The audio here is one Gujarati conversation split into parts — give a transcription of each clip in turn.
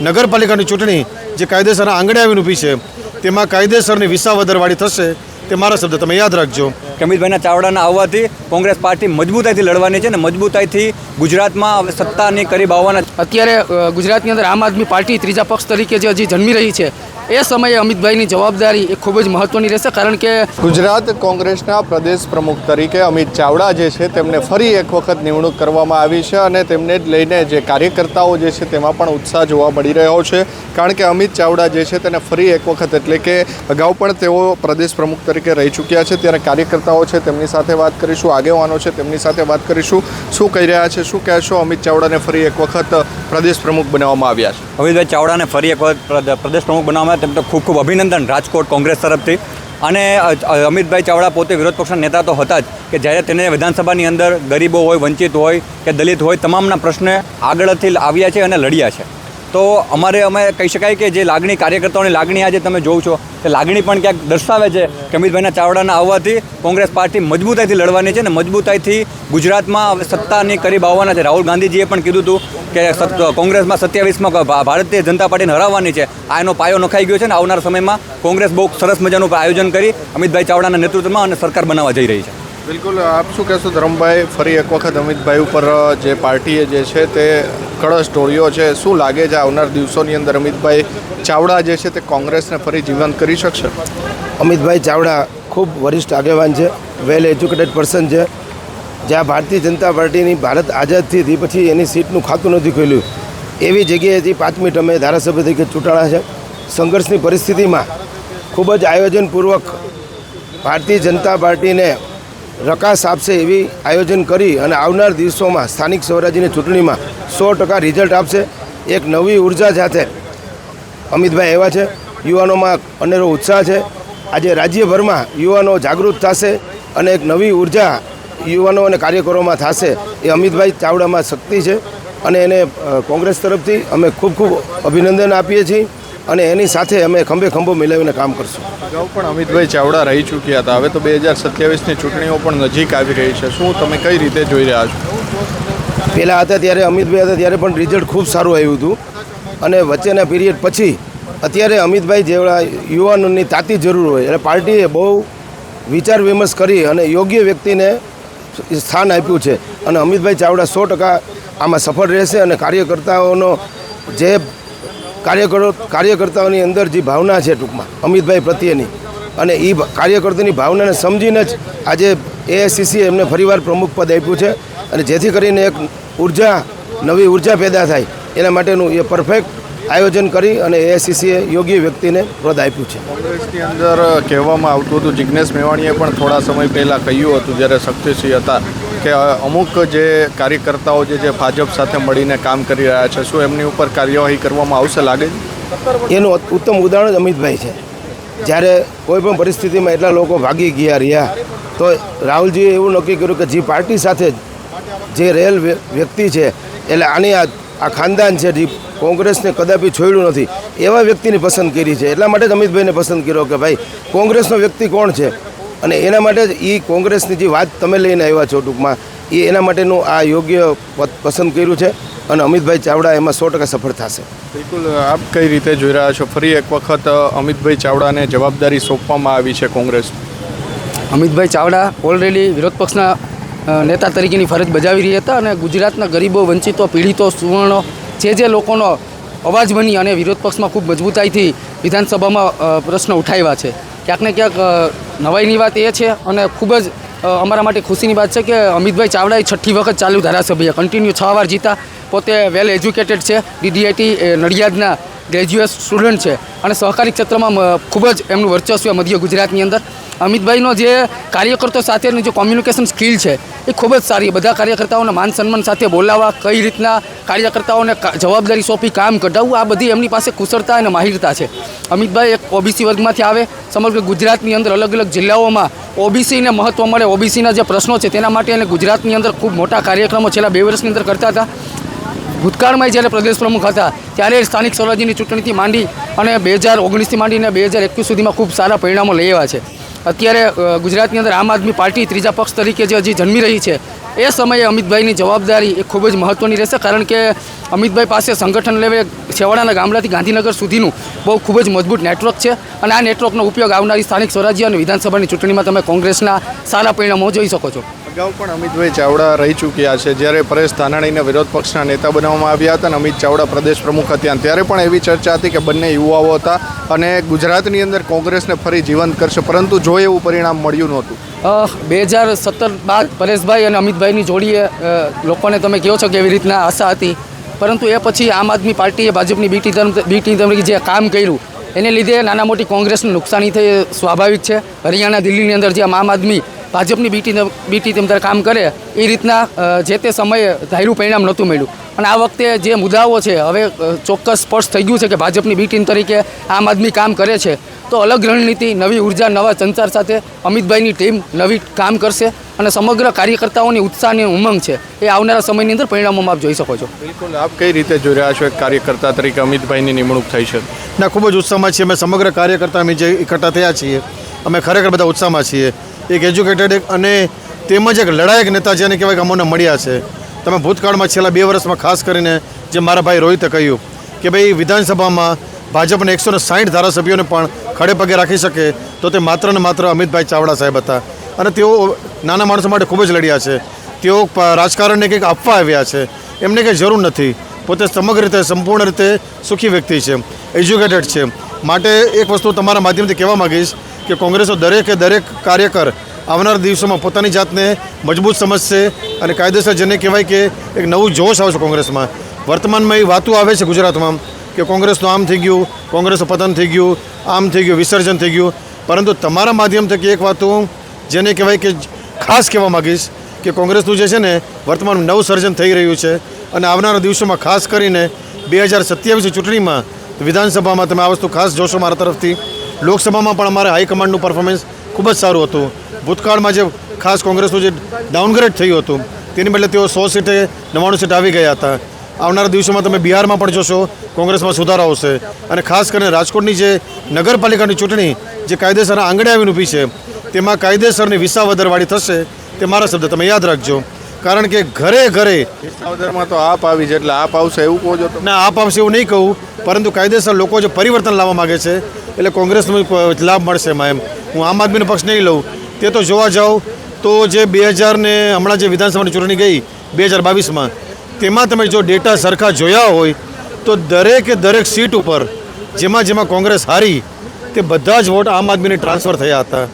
નગરપાલિકાની ચૂંટણી જે કાયદેસરના આંગણે આવીને ઊભી છે તેમાં કાયદેસરની વિસાવદરવાળી થશે તે મારા શબ્દ તમે યાદ રાખજો. કમિતભાઈના ચાવડાના આવવાથી કોંગ્રેસ પાર્ટી મજબૂતાઈથી લડવાની છે ને મજબૂતાઈથી ગુજરાતમાં સત્તાની કરીબ આવવાના અત્યારે ગુજરાતની અંદર આમ આદમી પાર્ટી ત્રીજા પક્ષ તરીકે જે હજી જન્મી રહી છે એ સમયે અમિતભાઈની જવાબદારી એ ખૂબ જ મહત્વની રહેશે કારણ કે ગુજરાત કોંગ્રેસના પ્રદેશ પ્રમુખ તરીકે અમિત ચાવડા જે છે તેમને ફરી એક વખત નિમણૂક કરવામાં આવી છે અને તેમને જ લઈને જે કાર્યકર્તાઓ જે છે તેમાં પણ ઉત્સાહ જોવા મળી રહ્યો છે. કારણ કે અમિત ચાવડા જે છે તેને ફરી એક વખત એટલે કે અગાઉ પણ તેઓ પ્રદેશ પ્રમુખ તરીકે રહી ચૂક્યા છે. ત્યારે કાર્યકર્તાઓ છે તેમની સાથે વાત કરીશું આગેવાનો છે તેમની સાથે વાત કરીશું. શું કહી રહ્યા છે શું કહેશો? અમિત ચાવડાને ફરી એક વખત પ્રદેશ પ્રમુખ બનાવવામાં આવ્યા છે. અમિતભાઈ ચાવડાને ફરી એક વખત પ્રદ- પ્રદેશ પ્રમુખ બનાવવામાં તેમ તો ખૂબ ખૂબ અભિનંદન રાજકોટ કોંગ્રેસ તરફથી. અને અમિતભાઈ ચાવડા પોતે વિરોધ પક્ષના નેતા તો હતા જ કે જ્યારે તેને વિધાનસભાની અંદર ગરીબો હોય, વંચિત હોય કે દલિત હોય, તમામના પ્રશ્ને આગળથી આવ્યા છે અને લડ્યા છે. તો અમારે, અમે કહી શકાય કે જે લાગણી કાર્યકર્તાઓની લાગણી આજે તમે જોવો છો, તે લાગણી પણ ક્યાંક દર્શાવે છે કે અમિતભાઈના ચાવડાના આવવાથી કોંગ્રેસ પાર્ટી મજબૂતાઈથી લડવાની છે ને મજબૂતાઈથી ગુજરાતમાં સત્તાની કરીબ આવવાના છે. રાહુલ ગાંધીજીએ પણ કીધું હતું કે કોંગ્રેસમાં સત્યાવીસમાં ભારતીય જનતા પાર્ટીને હરાવવાની છે. આ એનો પાયો નખાઈ ગયો છે ને આવનાર સમયમાં કોંગ્રેસ બહુ સરસ મજાનું આયોજન કરી અમિતભાઈ ચાવડાના નેતૃત્વમાં અને સરકાર બનાવવા જઈ રહી છે. બિલકુલ આપ શું કહેશો ધરમભાઈ? ફરી એક વખત અમિતભાઈ ઉપર જે પાર્ટીએ જે છે તે કળશ ઢોળ્યો છે. શું લાગે છે આવનાર દિવસોની અંદર અમિતભાઈ ચાવડા જે છે તે કોંગ્રેસને ફરી જીવંત કરી શકશે? અમિતભાઈ ચાવડા ખૂબ વરિષ્ઠ આગેવાન છે વેલ એજ્યુકેટેડ પર્સન છે. જ્યાં ભારતીય જનતા પાર્ટીની ભારત આઝાદથી હતી, પછી એની સીટનું ખાતું નથી ખોલ્યું. એવી જગ્યાએથી પાંચમી ટમે ધારાસભ્ય તરીકે ચૂંટાણા છે. સંઘર્ષની પરિસ્થિતિમાં ખૂબ જ આયોજનપૂર્વક ભારતીય જનતા પાર્ટીને રકાસ આપશે એવી આયોજન કરી અને આવનાર દિવસોમાં સ્થાનિક સ્વરાજ્યની ચૂંટણીમાં સો ટકા રિઝલ્ટ આપશે. એક નવી ઊર્જા સાથે અમિતભાઈ એવા છે. યુવાનોમાં અનેરો ઉત્સાહ છે. આજે રાજ્યભરમાં યુવાનો જાગૃત થશે અને એક નવી ઊર્જા યુવાનો અને કાર્યકરોમાં થશે એ અમિતભાઈ ચાવડામાં શક્તિ છે અને એને કોંગ્રેસ તરફથી અમે ખૂબ ખૂબ અભિનંદન આપીએ છીએ અને એની સાથે અમે ખંભે ખંભો મિલાવીને કામ કરશું. અગાઉ પણ અમિતભાઈ ચાવડા રહી ચૂક્યા હતા. હવે તો બે હજાર સત્યાવીસની ચૂંટણીઓ પણ નજીક આવી રહી છે. શું તમે કઈ રીતે જોઈ રહ્યા છો? પહેલાં હતા ત્યારે અમિતભાઈ હતા ત્યારે પણ રિઝલ્ટ ખૂબ સારું આવ્યું હતું. અને વચ્ચેના પીરિયડ પછી અત્યારે અમિતભાઈ જેવડા યુવાનોની તાતી જરૂર હોય. એટલે પાર્ટીએ બહુ વિચાર વિમર્શ કરી અને યોગ્ય વ્યક્તિને સ્થાન આપ્યું છે. અને અમિતભાઈ ચાવડા સો ટકા આમાં સફળ રહેશે અને કાર્યકર્તાઓનો જે કાર્યકરો, કાર્યકર્તાઓની અંદર જે ભાવના છે ટૂંકમાં, અમિતભાઈ પ્રત્યેની. અને એ કાર્યકર્તાની ભાવનાને સમજીને જ આજે એઆઈસીસીએ એમને ફરીવાર પ્રમુખ પદ આપ્યું છે. અને જેથી કરીને એક ઊર્જા, નવી ઊર્જા પેદા થાય. એના માટેનું એ પરફેક્ટ આયોજન કરી અને એઆઈસીસીએ યોગ્ય વ્યક્તિને પદ આપ્યું છે. કોંગ્રેસની અંદર કહેવામાં આવતું હતું જિજ્ઞેશ મેવાણીએ પણ થોડા સમય પહેલાં કહ્યું હતું જ્યારે શક્તિસિંહ હતા કે અમુક જે કાર્યકર્તાઓ જે જે ભાજપ સાથે મળીને કામ કરી રહ્યા છે શું એમની ઉપર કાર્યવાહી કરવામાં આવશે લાગે એનું ઉત્તમ ઉદાહરણ જ અમિતભાઈ છે. જ્યારે કોઈ પણ પરિસ્થિતિમાં એટલા લોકો ભાગી ગયા રહ્યા તો રાહુલજીએ એવું નક્કી કર્યું કે જે પાર્ટી સાથે જે રહેલ વ્ય- વ્યક્તિ છે એટલે આની આ આ ખાનદાન છે જે કોંગ્રેસને કદાપી છોડ્યું નથી. એવા વ્યક્તિની પસંદ કરી છે. એટલા માટે જ અમિતભાઈને પસંદ કર્યો કે ભાઈ કોંગ્રેસનો વ્યક્તિ કોણ છે? અને એના માટે જ એ કોંગ્રેસની જે વાત તમે લઈને આવ્યા છો ટૂંકમાં એ એના માટેનું આ યોગ્ય પદ પસંદ કર્યું છે અને અમિતભાઈ ચાવડા એમાં સો ટકા સફળ થશે. બિલકુલ આપ કઈ રીતે જોઈ રહ્યા છો? ફરી એક વખત અમિતભાઈ ચાવડાને જવાબદારી સોંપવામાં આવી છે કોંગ્રેસ. અમિતભાઈ ચાવડા ઓલરેડી વિરોધ પક્ષના નેતા તરીકેની ફરજ બજાવી રહ્યા હતા અને ગુજરાતના ગરીબો વંચિતો પીડિતો સુવર્ણો જે જે લોકોનો અવાજ બની અને વિરોધ પક્ષમાં ખૂબ મજબૂતાઈથી વિધાનસભામાં પ્રશ્ન ઉઠાવ્યા છે. ક્યાંક ને ક્યાંક નવાઈની વાત એ છે અને ખૂબ જ અમારા માટે ખુશીની વાત છે કે અમિતભાઈ ચાવડાએ છઠ્ઠી વખત ચાલુ ધારાસભ્ય કન્ટિન્યુ છ વાર જીતા. પોતે વેલ એજ્યુકેટેડ છે. ડીડીઆઈટી નડિયાદના ગ્રેજ્યુએટ સ્ટુડન્ટ છે. અને સહકારી ક્ષેત્રમાં ખૂબ જ એમનું વર્ચસ્વ મધ્ય ગુજરાતની અંદર અમિતભાઈનો જે કાર્યકર્તો સાથેની જે કોમ્યુનિકેશન સ્કિલ છે, એ ખૂબ જ સારી બધા કાર્યકર્તાઓને માન સન્માન સાથે બોલાવવા, કઈ રીતના કાર્યકર્તાઓને જવાબદારી સોંપી, કામ કઢાવવું, આ બધી એમની પાસે કુશળતા અને માહિરતા છે. અમિતભાઈ એક ઓબીસી વર્ગમાંથી આવે, સમગ્ર ગુજરાતની અંદર અલગ અલગ જિલ્લાઓમાં ઓબીસીને મહત્ત્વ મળે. ઓબીસીના જે પ્રશ્નો છે, તેના માટે અને ગુજરાતની અંદર ખૂબ મોટા કાર્યક્રમો છેલ્લા બે વર્ષની અંદર કરતા હતા. ભૂતકાળમાં જ્યારે પ્રદેશ પ્રમુખ હતા, ત્યારે સ્થાનિક સ્વરાજ્યની ચૂંટણીથી માંડી અને બે હજાર ઓગણીસથી માંડીને બે હજાર એકવીસ સુધીમાં ખૂબ સારા પરિણામો લઈ આવ્યા છે. અત્યારે ગુજરાતની અંદર આમ આદમી પાર્ટી ત્રીજા પક્ષ તરીકે જે હજી જન્મી રહી છે, એ સમયે અમિતભાઈની જવાબદારી એ ખૂબ જ મહત્ત્વની રહેશે, કારણ કે અમિતભાઈ પાસે સંગઠન લેવે છેવાડાના ગામડાથી ગાંધીનગર સુધીનું બહુ ખૂબ જ મજબૂત નેટવર્ક છે અને આ નેટવર્કનો ઉપયોગ આવનારી સ્થાનિક સ્વરાજ્ય અને વિધાનસભાની ચૂંટણીમાં તમે કોંગ્રેસના સારા પરિણામો જોઈ શકો છો. અગાઉ પણ અમિતભાઈ ચાવડા રહી ચૂક્યા છે. જ્યારે પરેશ ધાનાણીને વિરોધ પક્ષના નેતા બનાવવામાં આવ્યા હતા અને અમિત ચાવડા પ્રદેશ પ્રમુખ હતા. ત્યારે પણ એવી ચર્ચા હતી કે બંને યુવાઓ હતા અને ગુજરાતની અંદર કોંગ્રેસને ફરી જીવંત કરશે. પરંતુ જો એવું પરિણામ મળ્યું નહોતું. બે હજાર સત્તર બાદ પરેશભાઈ અને અમિતભાઈની જોડીએ લોકોને તમે કહો છો કે એવી રીતના આશા હતી. પરંતુ એ પછી આમ આદમી પાર્ટીએ ભાજપની બીટી તમ, બીટી તરીકે જે કામ કર્યું, એને લીધે નાના મોટી કોંગ્રેસનું નુકસાની થઈ સ્વાભાવિક છે. હરિયાણા દિલ્હીની અંદર જે આમ આદમી ભાજપની બીટી બીટી તેમ ત્યારે કામ કરે એ રીતના જે તે સમયે ધાર્યું પરિણામ નહોતું મળ્યું. અને આ વખતે જે મુદ્દાઓ છે હવે ચોક્કસ સ્પષ્ટ થઈ ગયું છે કે ભાજપની બી ટીમ તરીકે આમ આદમી કામ કરે છે તો અલગ રણનીતિ નવી ઊર્જા નવા સંચાર સાથે અમિતભાઈની ટીમ નવી કામ કરશે અને સમગ્ર કાર્યકર્તાઓની ઉત્સાહની ઉમંગ છે એ આવનારા સમયની અંદર પરિણામોમાં આપ જોઈ શકો છો. બિલકુલ. આપ કઈ રીતે જોઈ રહ્યા છો એક કાર્યકર્તા તરીકે અમિતભાઈની નિમણૂક થઈ છે? ના ખૂબ જ ઉત્સાહમાં છીએ. અમે સમગ્ર કાર્યકર્તા અમે જે એકઠા થયા છીએ અમે ખરેખર બધા ઉત્સાહમાં છીએ. એક એજ્યુકેટેડ અને તેમજ એક લડાયક નેતા જેને કહેવાય કે અમને મળ્યા છે. તમે ભૂતકાળમાં છેલ્લા બે વર્ષમાં ખાસ કરીને જે મારા ભાઈ રોહિતે કહ્યું કે ભાઈ વિધાનસભામાં ભાજપને એકસો ને સાઠ ધારાસભ્યોને પણ ખડે પગે રાખી શકે તો તે માત્ર ને માત્ર અમિતભાઈ ચાવડા સાહેબ હતા. અને તેઓ નાના માણસો માટે ખૂબ જ લડ્યા છે. તેઓ રાજકારણને કંઈક આપવા આવ્યા છે. એમને કંઈ જરૂર નથી. પોતે સમગ્ર રીતે, સંપૂર્ણ રીતે સુખી વ્યક્તિ છે. એજ્યુકેટેડ છે. માટે એક વસ્તુ તમારા માધ્યમથી કહેવા માગીશ કે કોંગ્રેસનો દરેકે દરેક કાર્યકર આવનાર દિવસોમાં પોતાની જાતને મજબૂત સમજશે અને કાયદેસર જેને કહેવાય કે એક નવું જોશ આવશે કોંગ્રેસમાં. વર્તમાનમાં એ વાતો આવે છે ગુજરાતમાં કે કોંગ્રેસનું આમ થઈ ગયું કોંગ્રેસનું પતન થઈ ગયું, આમ થઈ ગયું, વિસર્જન થઈ ગયું. પરંતુ તમારા માધ્યમ થકી એક વાત હું જેને કહેવાય કે ખાસ કહેવા માગીશ કે કોંગ્રેસનું જે છે ને વર્તમાન નવસર્જન થઈ રહ્યું છે અને આવનારા દિવસોમાં ખાસ કરીને બે હજાર સત્યાવીસની ચૂંટણીમાં વિધાનસભામાં તમે આ વસ્તુ ખાસ જોશો મારા તરફથી. લોકસભામાં પણ અમારે હાઈકમાન્ડનું પરફોર્મન્સ ખૂબ જ સારું હતું. ભૂતકાળમાં જે ખાસ કોંગ્રેસનું જે ડાઉનગ્રેડ થયું હતું તેની બદલે તેઓ સો સીટે નવ્વાણું સીટ આવી ગયા હતા. આવનારા દિવસોમાં તમે બિહારમાં પણ જોશો કોંગ્રેસમાં સુધારો આવશે. અને ખાસ કરીને રાજકોટની જે નગરપાલિકાની ચૂંટણી જે કાયદેસરના આંગણે આવીને ઊભી છે તેમાં કાયદેસરની વિસાવદરવાળી થશે તે મારા શબ્દ તમે યાદ રાખજો. કારણ કે ઘરે ઘરે વિસાવદરમાં તો આપ આવી છે એટલે આપ આવશે એવું કહો છો ના આપ આવશે એવું નહીં કહું પરંતુ કાયદેસર લોકો જે પરિવર્તન લાવવા માગે છે એટલે કોંગ્રેસનો લાભ મળશે એમાં એમ. હું આમ આદમીનો પક્ષ નહીં લઉં. તે તો જોવા જાઉં તો જે બે હજારને હમણાં જે વિધાનસભાની ચૂંટણી ગઈ, બે હજાર બાવીસમાં, તેમાં તમે જો ડેટા સરખા જોયા હોય, તો દરેકે દરેક સીટ ઉપર જેમાં જેમાં કોંગ્રેસ હારી, તે બધા જ વોટ આમ આદમીને ટ્રાન્સફર થયા હતા.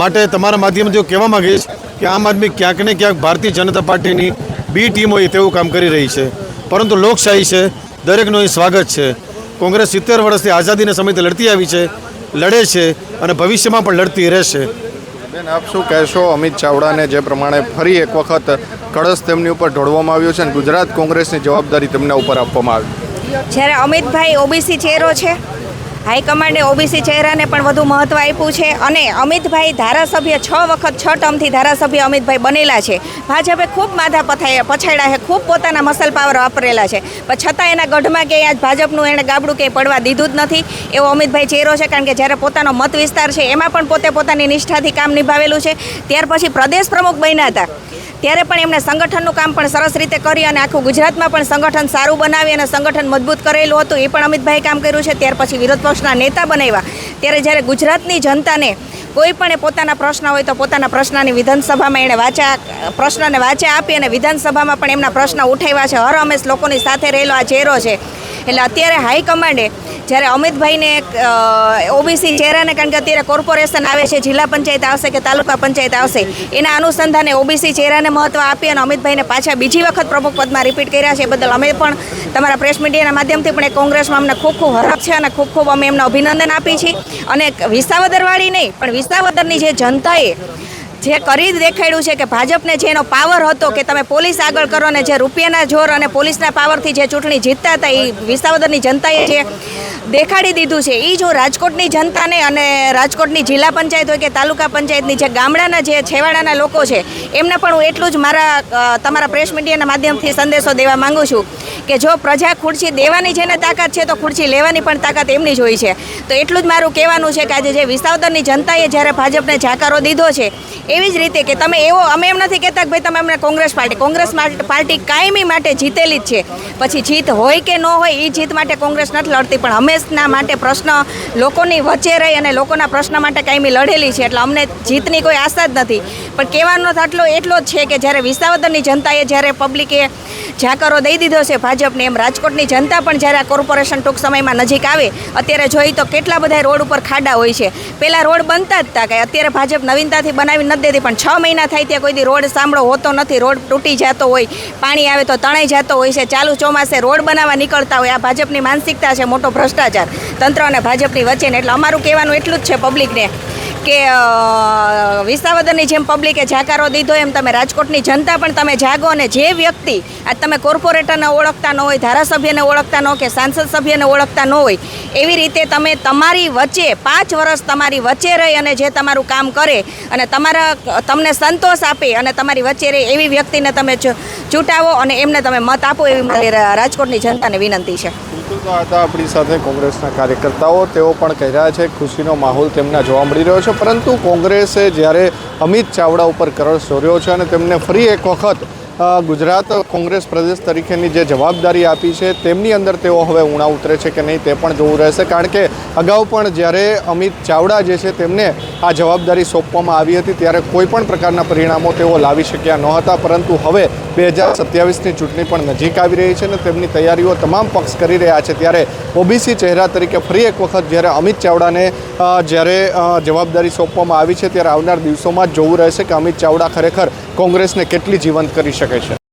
માટે તમારા માધ્યમથી હું કહેવા માંગીશ કે આમ આદમી ક્યાંક ને ક્યાંક ભારતીય જનતા પાર્ટીની બી ટીમ હોય તેવું કામ કરી રહી છે. પરંતુ લોકશાહી છે, દરેકનું અહીં સ્વાગત છે. કોંગ્રેસ સિત્તેર વર્ષથી આઝાદીના સમયથી લડતી આવી છે લડે છે અને ભવિષ્યમાં પણ લડતી રહેશે. બેન આપ શું કહેશો? અમિત ચાવડાને જે પ્રમાણે ફરી એક વખત કળશ તેમની ઉપર ઢોળવામાં આવ્યો છે અને ગુજરાત કોંગ્રેસની જવાબદારી તેમના ઉપર આપવામાં આવી. જ્યારે અમિતભાઈ ઓબીસી ચહેરો છે હાઈકમાન્ડે ઓબીસી ચહેરાને પણ વધુ મહત્ત્વ આપ્યું છે અને અમિતભાઈ ધારાસભ્ય છ વખત છ ટર્મથી ધારાસભ્ય અમિતભાઈ બનેલા છે. ભાજપે ખૂબ માથા પથાય, પછાડ્યા છે, ખૂબ પોતાના મસલ પાવર વાપરેલા છે. પણ છતાં એના ગઢમાં ક્યાંય આજ ભાજપનું એણે ગાબડું ક્યાંય પડવા દીધું જ નથી એવો અમિતભાઈ ચહેરો છે કારણ કે જ્યારે પોતાનો મત વિસ્તાર છે એમાં પણ પોતે પોતાની નિષ્ઠાથી કામ નિભાવેલું છે. ત્યાર પછી પ્રદેશ પ્રમુખ બન્યા હતા. ત્યારે પણ એમણે સંગઠનનું કામ પણ સરસ રીતે કરી અને આખું ગુજરાતમાં પણ સંગઠન સારું બનાવી અને સંગઠન મજબૂત કરેલું હતું. એ પણ અમિતભાઈ કામ કર્યું છે. ત્યાર પછી વિરોધ પક્ષના નેતા બનાવ્યા. ત્યારે જ્યારે ગુજરાતની જનતાને કોઈ પણ પોતાના પ્રશ્ન હોય તો પોતાના પ્રશ્નની વિધાનસભામાં એણે વાચા, પ્રશ્નને વાચા આપી અને વિધાનસભામાં પણ એમના પ્રશ્ન ઉઠાવ્યા છે. હર હંમેશ લોકોની સાથે રહેલો આ ચહેરો છે. એટલે અત્યારે હાઈકમાન્ડે જ્યારે અમિતભાઈને ઓબીસી ચહેરાને, કારણ કે અત્યારે કોર્પોરેશન આવે છે, જિલ્લા પંચાયત આવશે કે તાલુકા પંચાયત આવશે, એના અનુસંધાને ઓબીસી ચહેરાને મહત્ત્વ આપી અને અમિતભાઈને પાછા બીજી વખત પ્રમુખ પદમાં રિપીટ કર્યા છે. એ બદલ અમે પણ તમારા પ્રેસ મીડિયાના માધ્યમથી પણ કોંગ્રેસમાં અમને ખૂબ ખૂબ હરખ છે અને ખૂબ ખૂબ અમે એમને અભિનંદન આપી છીએ. અને વિસાવદરવાળી નહીં, પણ વિસાવદરની જે જનતાએ જે કરી દેખાડ્યું છે કે ભાજપને જે એનો પાવર હતો કે તમે પોલીસ આગળ કરો ને જે રૂપિયાના જોર અને પોલીસના પાવરથી જે ચૂંટણી જીતતા હતા, એ વિસાવદરની જનતાએ જે દેખાડી દીધું છે. એ જો રાજકોટની જનતાને અને રાજકોટની જિલ્લા પંચાયત હોય કે તાલુકા પંચાયતની જે ગામડાના જે છેવાડાના લોકો છે, એમને પણ હું એટલું જ મારા તમારા પ્રેસ મીડિયાના માધ્યમથી સંદેશો દેવા માંગુ છું કે જો પ્રજા ખુરશી દેવાની જેને તાકાત છે તો ખુરશી લેવાની પણ તાકાત એમની જ હોય છે. તો એટલું જ મારું કહેવાનું છે કે આજે જે વિસાવદરની જનતાએ જ્યારે ભાજપને જાકારો દીધો છે એવી જ રીતે કે તમે એવો, અમે એમ નથી કહેતા કે ભાઈ તમે અમને કોંગ્રેસ પાર્ટી કોંગ્રેસ પાર્ટી કાયમી માટે જીતેલી જ છે. પછી જીત હોય કે ન હોય એ જીત માટે કોંગ્રેસ નથી લડતી, પણ હંમેશના માટે પ્રશ્ન લોકોની વચ્ચે રહી અને લોકોના પ્રશ્ન માટે કાયમી લડેલી છે. એટલે અમને જીતની કોઈ આશા જ નથી. પણ કહેવાનો થાટલો એટલો જ છે કે જ્યારે વિસાવદરની જનતાએ જ્યારે પબ્લિકે ઝાકરો દઈ દીધો છે. ભાજપને એમ રાજકોટની જનતા પણ જ્યારે આ કોર્પોરેશન ટૂંક સમયમાં નજીક આવે, અત્યારે જોઈ તો કેટલા બધા રોડ ઉપર ખાડા હોય છે. પહેલાં રોડ બનતા જ હતા કે અત્યારે ભાજપ નવીનતાથી બનાવી નથી દેતી, પણ છ મહિના થાય ત્યાં કોઈ દી રોડ સાંભળો હોતો નથી, રોડ તૂટી જતો હોય, પાણી આવે તો તણાઈ જતો હોય છે. ચાલુ ચોમાસે રોડ બનાવવા નીકળતા હોય, આ ભાજપની માનસિકતા છે, મોટો ભ્રષ્ટાચાર. તંત્ર અને ભાજપની વચ્ચેને એટલે અમારું કહેવાનું એટલું જ છે પબ્લિકને કે વિસાવદરની જેમ પબ્લિકે જાકારો દીધો એમ તમે રાજકોટની જનતા પણ તમે જાગો અને જે વ્યક્તિ આજ તમે કોર્પોરેટરને ઓળખતા ન હોય, ધારાસભ્યને ઓળખતા ન હોય કે સાંસદ સભ્યને ઓળખતા ન હોય, એવી રીતે તમે તમારી વચ્ચે પાંચ વર્ષ તમારી વચ્ચે રહી અને જે તમારું કામ કરે અને તમારા, તમને સંતોષ આપે અને તમારી વચ્ચે રહે એવી વ્યક્તિને તમે ચૂંટાવો અને એમને તમે મત આપો એવી રાજકોટની જનતાને વિનંતી છે. બિલકુલ તો આપણી સાથે કોંગ્રેસના કાર્યકર્તાઓ, તેઓ પણ કહી રહ્યા છે, ખુશીનો માહોલ તેમને જોવા મળી રહ્યો છે. પરંતુ કોંગ્રેસે જ્યારે અમિત ચાવડા ઉપર કરડ સોર્યો છે અને તેમને ફરી એક વખત ગુજરાત કોંગ્રેસ પ્રદેશ તરીકેની જે જવાબદારી આપી છે, તેમની અંદર તેઓ હવે ઉણા ઉતરે છે કે નહીં તે પણ જોવું રહેશે. કારણ કે અગાઉ પણ જ્યારે અમિત ચાવડા જે છે તેમને આ જવાબદારી સોંપવામાં આવી હતી, ત્યારે કોઈ પણ પ્રકારના પરિણામો તેઓ લાવી શક્યા નહોતા પરંતુ હવે બે હજાર સત્યાવીસની ચૂંટણી પણ નજીક આવી રહી છે અને તેમની તૈયારીઓ તમામ પક્ષ કરી રહ્યા છે. ત્યારે ઓબીસી ચહેરા તરીકે ફરી એક વખત જ્યારે અમિત ચાવડાને જ્યારે જવાબદારી સોંપવામાં આવી છે, ત્યારે આવનાર દિવસોમાં જોવું રહેશે કે અમિત ચાવડા ખરેખર કોંગ્રેસને કેટલી જીવંત કરી શકે. છે